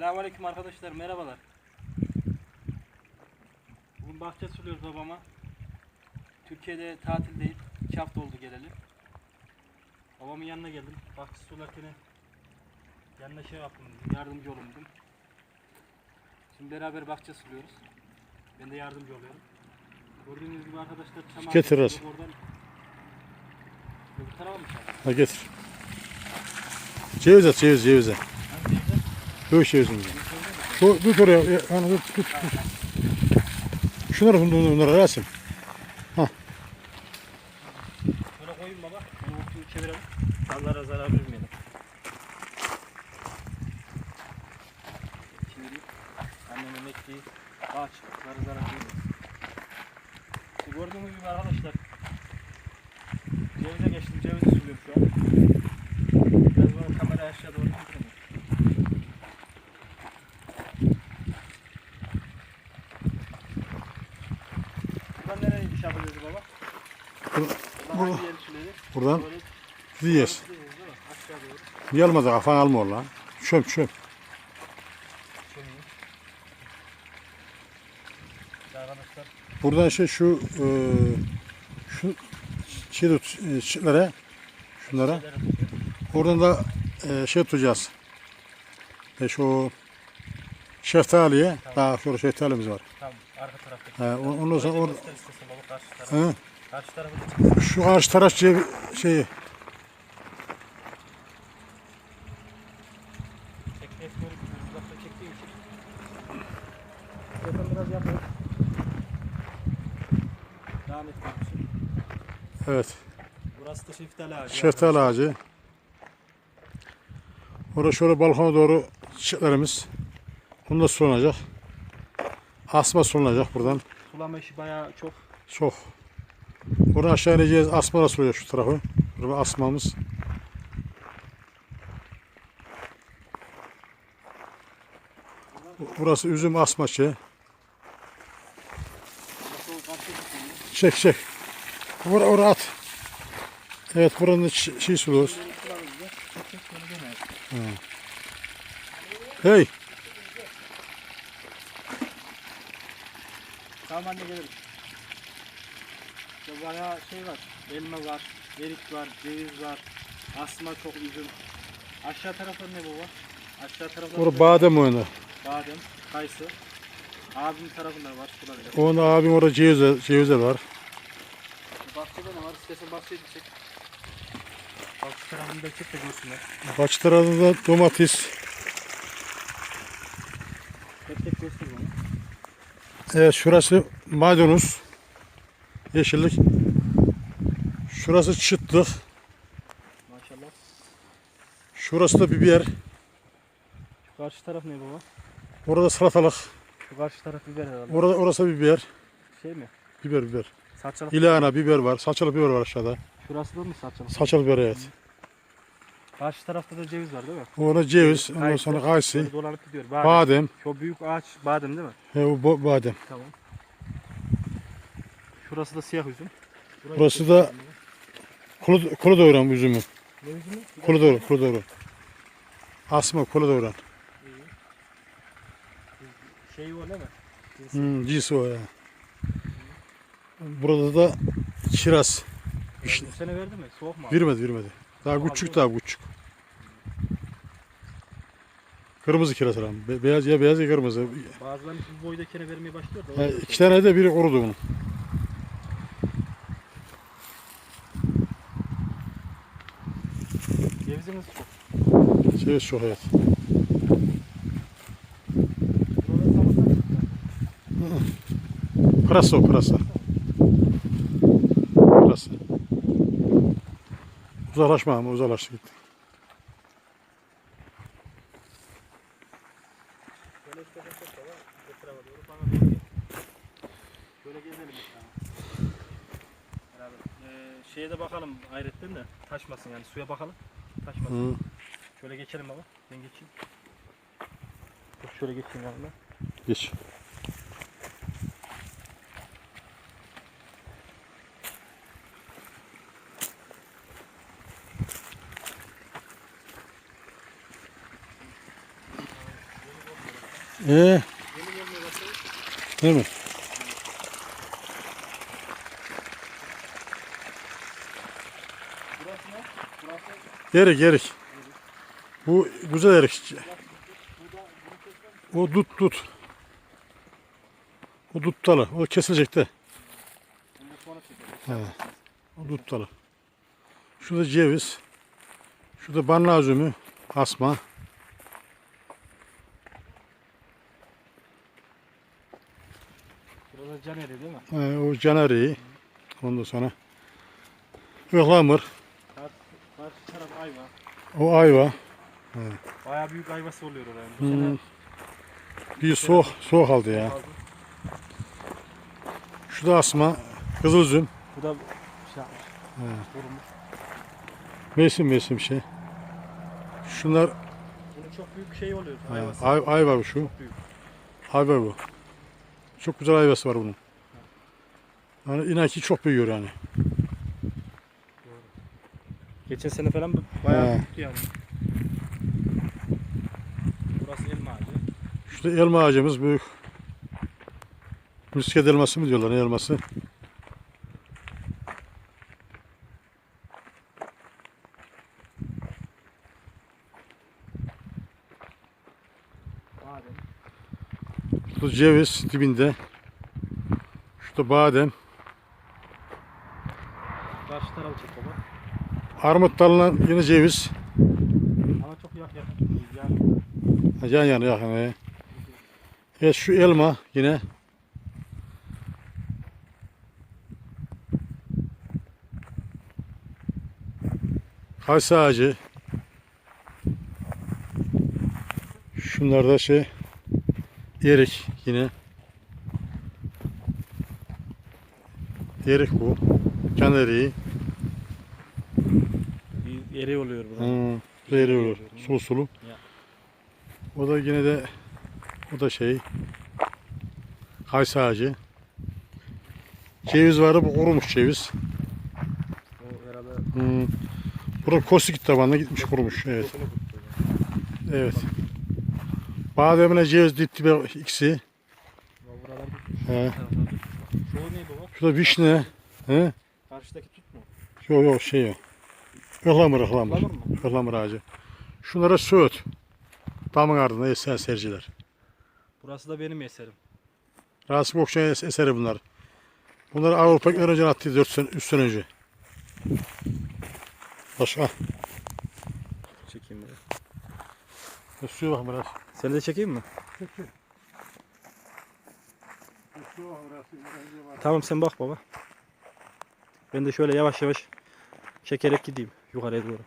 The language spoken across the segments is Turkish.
Selamünaleyküm arkadaşlar, merhabalar. Bugün bahçe suluyoruz babama. Türkiye'de tatildeyim. 2 hafta oldu geleli. Babamın yanına geldim. Bahçe sularken yanına şey yaptım, yardımcı olun dedim. Şimdi beraber bahçe suluyoruz. Ben de yardımcı oluyorum. Gördüğünüz gibi arkadaşlar çam Getir ağacı az. suluyor. Oradan Öbür tarafa mı çam? Ha getir. Ceviz at ceviz cevize. Hangi yerde? Dövüş cevizini. Tut, oraya. ya, Hani tut, tut, tut. Şunları bunları, bunları arasın. Şöyle koyayım baba. Bunu çevirelim. Dallara zarar vermeyelim. Çevireyim. Annemin ektiği ağaçlara zarar vermeyelim. Gördüğünüz gibi arkadaşlar cevize geçtim. Cevizi suluyorum şu an. Biraz böyle kamerayı aşağı doğru indireyim. Buradan nereye iş yapacağız baba? Bur- Buradan hangi yeri suluyoruz? Buradan Böyle. Aşağı doğru. Niye almadı kafan alma lan. Çöp çöp. Şöyle. İşte Arkadaşlar Buradan şey şu e, şu şey tut e, çitlere şunlara. şeyler atıyor. Oradan da e, şey tutacağız. E, şu şeftaliye. Daha sonra şeftalimiz var. Tam arka taraftaki. He, on- ondan sonra Önce or, göster istesin baba karşı tarafı. he, Karşı tarafı da çıksın. şu karşı taraf şey, şeyi Çekmek böyle uzakta çektiği için. Zaten biraz yapalım. Devam etmek için. evet Burası da şeftali ağacı. şeftali ağacı. Orada şöyle balkona doğru çiçeklerimiz. Bunda sulanacak. Asma sulanacak buradan. Sulama işi bayağı çok. Çok. Buradan aşağı ineceğiz. Asma da suluyor şu tarafı. Burada asmamız. Burası üzüm asma şey. Çek çek. Vur vur at. Evet buranın şey suluyoruz. Hey. Anne gelirim. İşte bayağı şey var. Elma var, erik var, ceviz var. Asma çok üzüm. Aşağı tarafta ne baba? Aşağı tarafta Orada badem oyunu. badem, kayısı. Abimin tarafında var. Şurada bile. Onun abim orada ceviz, ceviz var. Bahçede ne var? İstersen bahçeyi çek. Bak şu tarafını da çek de görsünler. Baş tarafında domates. Tek tek göster bana. Evet şurası maydanoz. Yeşillik. Şurası çıtlık. Maşallah. Şurası da biber. Şu karşı taraf ne baba? Orada salatalık. Şu karşı taraf biber herhalde. Orada orası biber. Şey mi? Biber biber. Saçalık. İlana biber var. Salçalı biber var aşağıda. Şurası da mı saçalık? Salçalı biber evet. Karşı tarafta da ceviz var değil mi? Orada ceviz. Ondan Kayısı. sonra kayısı. Böyle dolanıp gidiyor. Badem. Badem. Şu büyük ağaç badem değil mi? He, o bo- badem. Tamam. Şurası da siyah üzüm. Burası da- Kulu, kulu doğuran üzümü. Ne üzümü? Kulu doğru. Kulu doğru. Asma kulu doğuran. Şeyi o değil mi? Hmm, cinsi o ya. Burada da kiraz. Yani Bu sene verdi mi? Soğuk mu? abi? Vermedi vermedi. Daha küçük daha küçük. Kırmızı kiraz lan. Be- beyaz ya beyaz ya kırmızı. Bazılarını bu boydakine vermeye başlıyor da. da iki tane de biri kurudu bunun. Cevizimiz çok. Ceviz çok evet. Pırasa o pırasa. Pırasa. Uzaklaşma ama uzaklaştı gitti. Şöyle işte çok çok da var. Bu tarafa doğru bana doğru gel. Şöyle gezelim bir tane. Beraber. Ee, şeye de bakalım hayretten de taşmasın yani suya bakalım. Taşmasın. Hı. Şöyle geçelim baba. Ben geçeyim. Dur şöyle geçeyim yanına. Geç. Ee, değil mi? Erik erik. Bu güzel erik. O dut dut. O dut dalı. O kesilecek de. He. O dut dalı. Şurada ceviz. Şurada banla üzümü. Asma. Burada can eri değil mi? He, o canariyi. Ondan sonra ıhlamur. Karşı, taraf ayva. O ayva. Bayağı büyük ayvası oluyor. Bu Hmm. Bir soğuk, soğuk aldı ya. aldım. Şurada asma. Kızıl üzüm. Bu da şey yapmış. Vurmuş. Mevsim mevsim şey. Şunlar Bunun çok büyük şey oluyor. Ayvası. ay, ayva bu şu. Büyük. Ayva bu. Çok güzel ayvası var bunun. Yani inan ki çok büyüyor yani. Geçen sene falan bayağı He. büyüktü yani. Burası elma ağacı. Şurada elma ağacımız büyük. Misket elması mı diyorlar elması? Badem. Şurada ceviz dibinde. Şurada badem. Karşı tarafı çek baba. Armut dalına yine ceviz. Ama çok yak yak. Yani Yan yana yakın. he. Evet şu elma yine. Kayısı ağacı. Şunlar da şey erik yine. Erik bu. Can eriği. eri oluyor burada. Hmm, zehri olur. Sulu sulu. Ya. O da yine de o da şey kayısı ağacı. Ceviz vardı bu kurumuş ceviz. O herhalde Hmm. Burada kosik tabanına gitmiş kurumuş. Evet. Evet. Bademine ceviz dipti be ikisi. He. Şu ne baba? Şurada vişne. He? Karşıdaki tut mu? Yok yok şey yok. Ihlamur ıhlamur. Ihlamur mu? Ihlamur ağacı. Şunlara söğüt. Damın ardında eser serciler. Burası da benim eserim. Rasim Okşay'ın es- eseri bunlar. Bunları Avrupa önce attı 4 sene, 3 sene önce. Başka. Çekeyim biraz. Ya Suya bak biraz. Seni de çekeyim mi? Tamam sen bak baba. Ben de şöyle yavaş yavaş çekerek gideyim yukarıya doğru.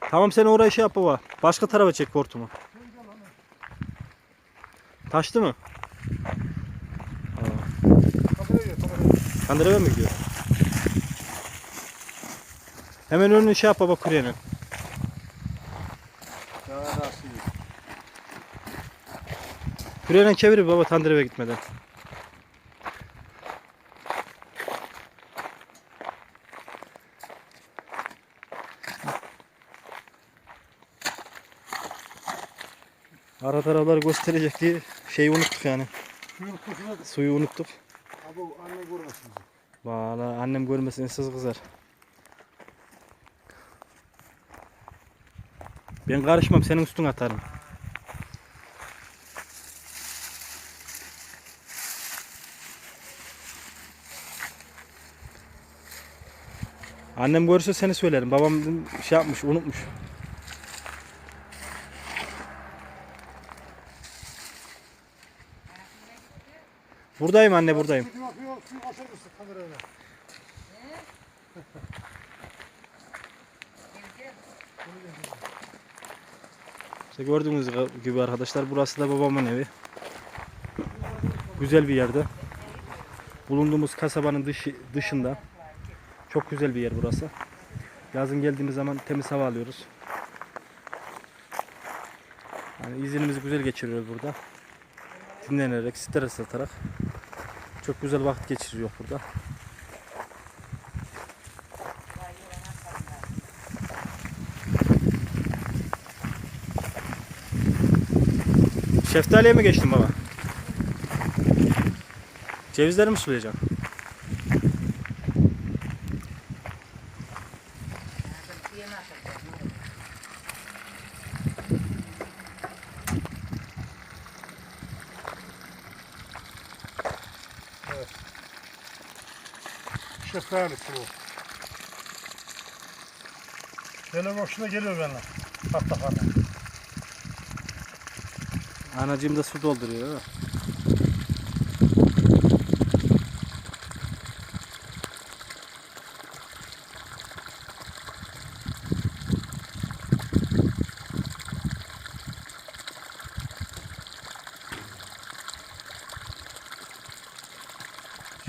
Tamam sen oraya şey yap baba. Başka tarafa çek hortumu. Taştı mı? Kandıraya mı gidiyor? Hemen önünü şey yap baba kuruyenin. Kuruyenin çevir baba tandıreve gitmeden. Ara tarafları gösterecek diye şeyi unuttuk yani. Suyu unuttuk. Abi anne görmesin. Valla annem görmesin sız kızar. Ben karışmam senin üstüne atarım. Annem görürse seni söylerim. Babam şey yapmış, unutmuş. Buradayım anne buradayım. İşte gördüğünüz gibi arkadaşlar burası da babamın evi. Güzel bir yerde. Bulunduğumuz kasabanın dışı, dışında. Çok güzel bir yer burası. Yazın geldiğimiz zaman temiz hava alıyoruz. Yani izinimizi güzel geçiriyoruz burada. Dinlenerek, stres atarak. Çok güzel vakit geçiriyor burada. Şeftaliye mi geçtin baba? Cevizleri mi sulayacak? Şeftali sulu. Benim hoşuna geliyor benimle. Hatta hatta. Anacığım da su dolduruyor.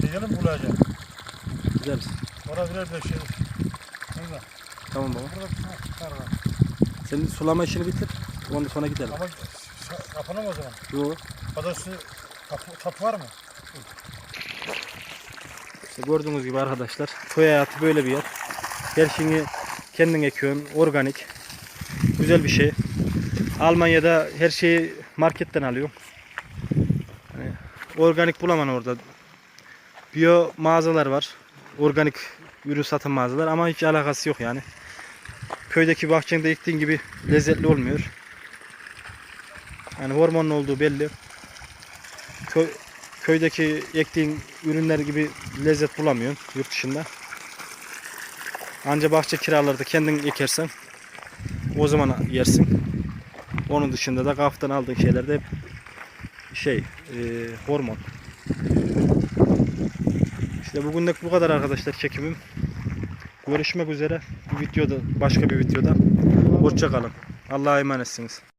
Şey gelin bulacağım. Güzel misin? Orada birer bir şey. Burada. Tamam baba. Burada bir tane var. Senin sulama işini bitir. Ondan sonra gidelim. Ama sa- yapalım o zaman. Yo. Adası tapu, tapu var mı? İşte gördüğünüz gibi arkadaşlar köy hayatı böyle bir yer. Her şeyini kendin ekiyorsun. Organik. Güzel bir şey. Almanya'da her şeyi marketten alıyor. Yani organik bulaman orada. Biyo mağazalar var. Organik ürün satın mağazalar ama hiç alakası yok yani. Köydeki bahçende ektiğin gibi lezzetli olmuyor. Yani hormonun olduğu belli. Köy, köydeki ektiğin ürünler gibi lezzet bulamıyorsun yurt dışında. Anca bahçe kiralarda kendin ekersen o zaman yersin. Onun dışında da kaftan aldığın şeyler de hep şey e, hormon. İşte bugünlük bu kadar arkadaşlar çekimim. Görüşmek üzere bir videoda başka bir videoda. Hoşça kalın. Allah'a emanetsiniz.